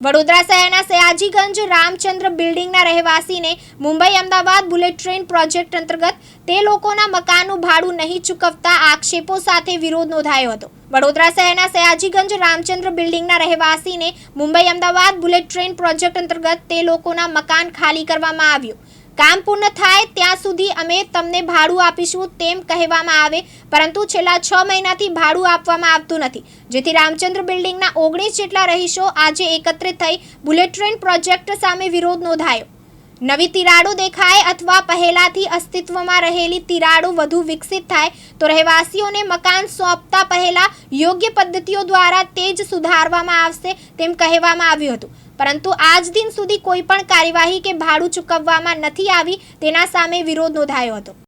વડોદરા શહેરના સયાજીગંજ રામચંદ્ર બિલ્ડિંગના રહેવાસીને Mumbai Ahmedabad bullet train project અંતર્ગત તે લોકોના મકાનનું ભાડું નહીં ચૂકવતા આક્ષેપો સાથે વિરોધ નોંધાયો હતો. વડોદરા શહેરના સયાજીગંજ રામચંદ્ર બિલ્ડિંગના રહેવાસીને Mumbai Ahmedabad bullet train project અંતર્ગત તે લોકોના મકાન ખાલી કરવામાં આવ્યું. કામ પૂર્ણ થાય ત્યાં સુધી અમે તમને ભાડું આપીશું તેમ કહેવામાં આવે, પરંતુ છેલ્લા છ મહિનાથી ભાડું આપવામાં આવતું નથી. જેથી રામચંદ્ર બિલ્ડિંગના ઓગણીસ જેટલા રહીશો આજે એકત્રિત થઈ બુલેટ ટ્રેન પ્રોજેક્ટ સામે વિરોધ નોંધાયો. નવી તિરાડો દેખાય અથવા પહેલાથી અસ્તિત્વમાં રહેલી તિરાડો વધુ વિકસિત થાય તો રહેવાસીઓને મકાન સોંપતા પહેલા યોગ્ય પદ્ધતિઓ દ્વારા તે જ સુધારવામાં આવશે તેમ કહેવામાં આવ્યું હતું. પરંતુ આજ દિન સુધી કોઈ પણ કાર્યવાહી કે ભાડું ચૂકવવામાં નથી આવી તેના સામે વિરોધ નોંધાયો હતો.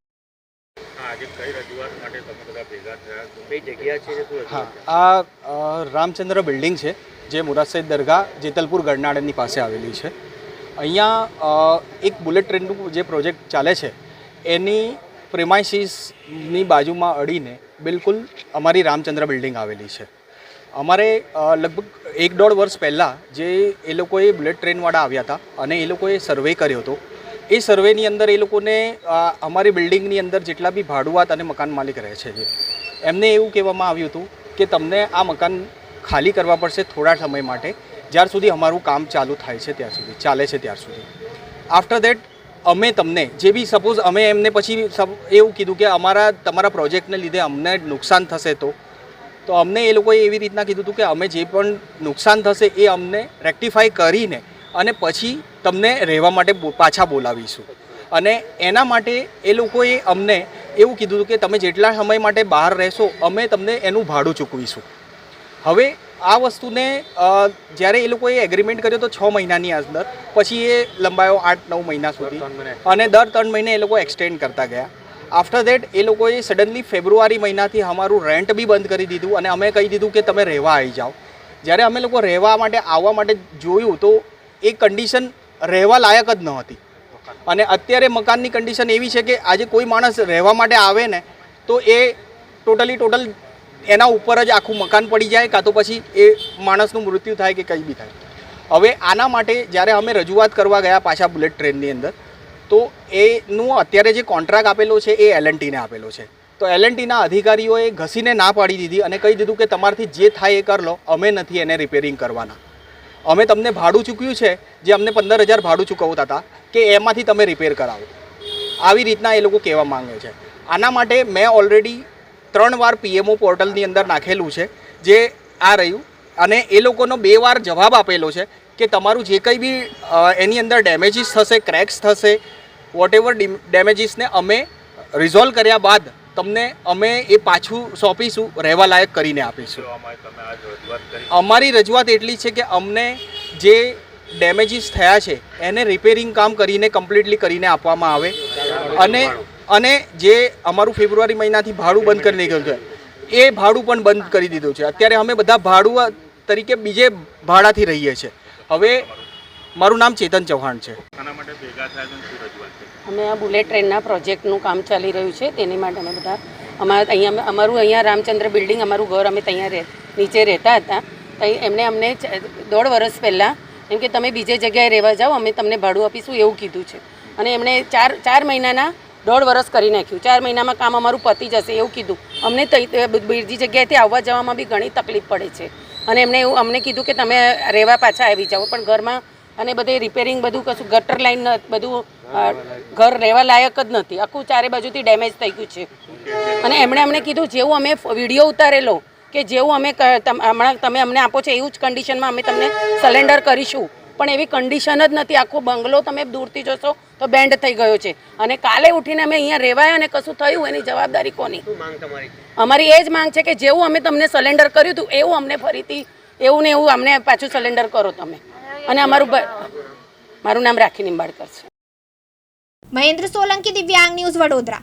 આ રામચંદ્ર બિલ્ડિંગ છે જે મુરાદ દરગાહ જેતલપુર ગરનાળાની પાસે આવેલી છે. અહીંયા એક બુલેટ ટ્રેનનું જે પ્રોજેક્ટ ચાલે છે, એની પ્રેમાઇસીસની બાજુમાં અડીને બિલકુલ અમારી રામચંદ્ર બિલ્ડિંગ આવેલી છે. અમારે લગભગ એક દોઢ વર્ષ પહેલાં જે એ લોકોએ બુલેટ ટ્રેનવાળા આવ્યા હતા અને એ લોકોએ સર્વે કર્યો હતો, એ સર્વેની અંદર એ લોકોને અમારી બિલ્ડિંગની અંદર જેટલા બી ભાડુઆત અને મકાન માલિક રહે છે જે, એમને એવું કહેવામાં આવ્યું હતું કે તમને આ મકાન ખાલી કરવા પડશે થોડા સમય માટે જ્યાર સુધી અમારું કામ ચાલુ થાય છે ત્યાં સુધી, ચાલે છે ત્યાર સુધી. આફ્ટર દેટ અમે તમને, જે બી સપોઝ અમે એમને પછી એવું કીધું કે અમારા, તમારા પ્રોજેક્ટને લીધે અમને નુકસાન થશે તો તો અમને એ લોકોએ એવી રીતના કીધું હતું કે અમે જે પણ નુકસાન થશે એ અમને રેક્ટિફાઈ કરીને અને પછી તમને રહેવા માટે પાછા બોલાવીશું. અને એના માટે એ લોકોએ અમને એવું કીધું હતું કે તમે જેટલા સમય માટે બહાર રહેશો, અમે તમને એનું ભાડું ચૂકવીશું. હવે આ વસ્તુને જ્યારે એ લોકોએ એગ્રીમેન્ટ કર્યો તો છ મહિનાની અંદર પછી એ લંબાયો આઠ નવ મહિના સુધી. અને દર ત્રણ મહિને એ લોકો એક્સટેન્ડ કરતા ગયા. આફ્ટર દેટ એ લોકોએ સડનલી ફેબ્રુઆરી મહિનાથી અમારું રેન્ટ બી બંધ કરી દીધું અને અમે કહી દીધું કે તમે રહેવા આવી જાઓ. જ્યારે અમે લોકો રહેવા માટે આવવા માટે જોયું તો એ કન્ડિશન રહેવા લાયક જ ન હતી. અને અત્યારે મકાનની કન્ડિશન એવી છે કે આજે કોઈ માણસ રહેવા માટે આવે ને તો એ ટોટલી ટોટલ એના ઉપર જ આખું મકાન પડી જાય કાં તો પછી એ માણસનું મૃત્યુ થાય કે કંઈ બી થાય. હવે આના માટે જ્યારે અમે રજૂઆત કરવા ગયા પાછા બુલેટ ટ્રેનની અંદર, તો એનું અત્યારે જે કોન્ટ્રાક્ટ આપેલો છે એ એલએનટીને આપેલો છે. તો એલએનટીના અધિકારીઓએ ઘસીને ના પાડી દીધી અને કહી દીધું કે તમારથી જે થાય એ કર લો, અમે નથી એને રિપેરિંગ કરવાના. અમે તમને ભાડું ચૂક્યું છે, જે અમને પંદર હજાર ભાડું ચૂકવતા હતા, કે એમાંથી તમે રિપેર કરાવો. આવી રીતના એ લોકો કહેવા માંગે છે. આના માટે મેં ઓલરેડી ત્રણ વાર પીએમઓ પોર્ટલની અંદર નાખેલું છે જે આ રહ્યું. અને એ લોકોનો બે વાર જવાબ આપેલો છે કે તમારું જે કંઈ બી એની અંદર ડેમેજીસ થશે ક્રેક્સ થશે વોટ એવર ડેમેજીસને અમે રિઝોલ્વ કર્યા બાદ તમને અમે એ પાછું સોંપીશું રહેવા લાયક કરીને આપીશું. અમારી રજૂઆત એટલી છે કે અમને જે ડેમેજીસ થયા છે એને રિપેરિંગ કામ કરીને કમ્પ્લીટલી કરીને આપવામાં આવે. અને અને જે અમારું ફેબ્રુઆરી મહિનાથી ભાડું બંધ કરી દીધું છે. એ ભાડું પણ બંધ કરી દીધું છે. અત્યારે અમે બધા ભાડું તરીકે બીજે ભાડાથી રહીએ છીએ. હવે મારું નામ ચેતન ચૌહાણ છે. અમે આ બુલેટ ટ્રેનના પ્રોજેક્ટનું કામ ચાલી રહ્યું છે. તેની માટે અમે બધા અમારા અહીંયા અમારું અહીંયા રામચંદ્ર બિલ્ડિંગ અમારું ઘર અમે ત્યાં રહે નીચે રહેતા હતા. ત્યાં એમને અમને દોઢ વર્ષ પહેલાં એમ કે તમે બીજે જગ્યાએ રહેવા જાઓ અમે તમને ભાડું આપીશું એવું કીધું છે. અને એમણે ચાર ચાર મહિનાના દોઢ વર્ષ કરી નાખ્યું. ચાર મહિનામાં કામ અમારું પતી જશે એવું કીધું. અમને બીજી જગ્યાએથી આવવા જવામાં બી ઘણી તકલીફ પડે છે. અને એમને એવું અમને કીધું કે તમે રહેવા પાછા આવી જાઓ. પણ ઘરમાં અને બધે રિપેરિંગ બધું કશું ગટર લાઈન બધું ઘર રહેવા લાયક જ નથી. આખું ચારે બાજુથી ડેમેજ થઈ ગયું છે. અને એમણે અમને કીધું, જેવું અમે વીડિયો ઉતારેલો, કે જેવું અમે હમણાં તમે અમને આપો છો, એવું જ કન્ડિશનમાં અમે તમને સરેન્ડર કરીશું. પણ એવી કન્ડિશન જ નથી. આખો બંગલો તમે દૂરથી જોશો તો બેન્ડ થઈ ગયો છે. અને કાલે ઉઠીને અમે અહીંયા રહેવાય અને કશું થયું એની જવાબદારી કોની? અમારી એ જ માંગ છે કે જેવું અમે તમને સલેન્ડર કર્યું હતું એવું અમને ફરીથી એવું ને એવું અમને પાછું સલેન્ડર કરો તમે. અને અમારું મારું નામ રાખી નિંબાળકર છે. મહેન્દ્ર સોલંકી દિવ્યાંગ ન્યૂઝ વડોદરા.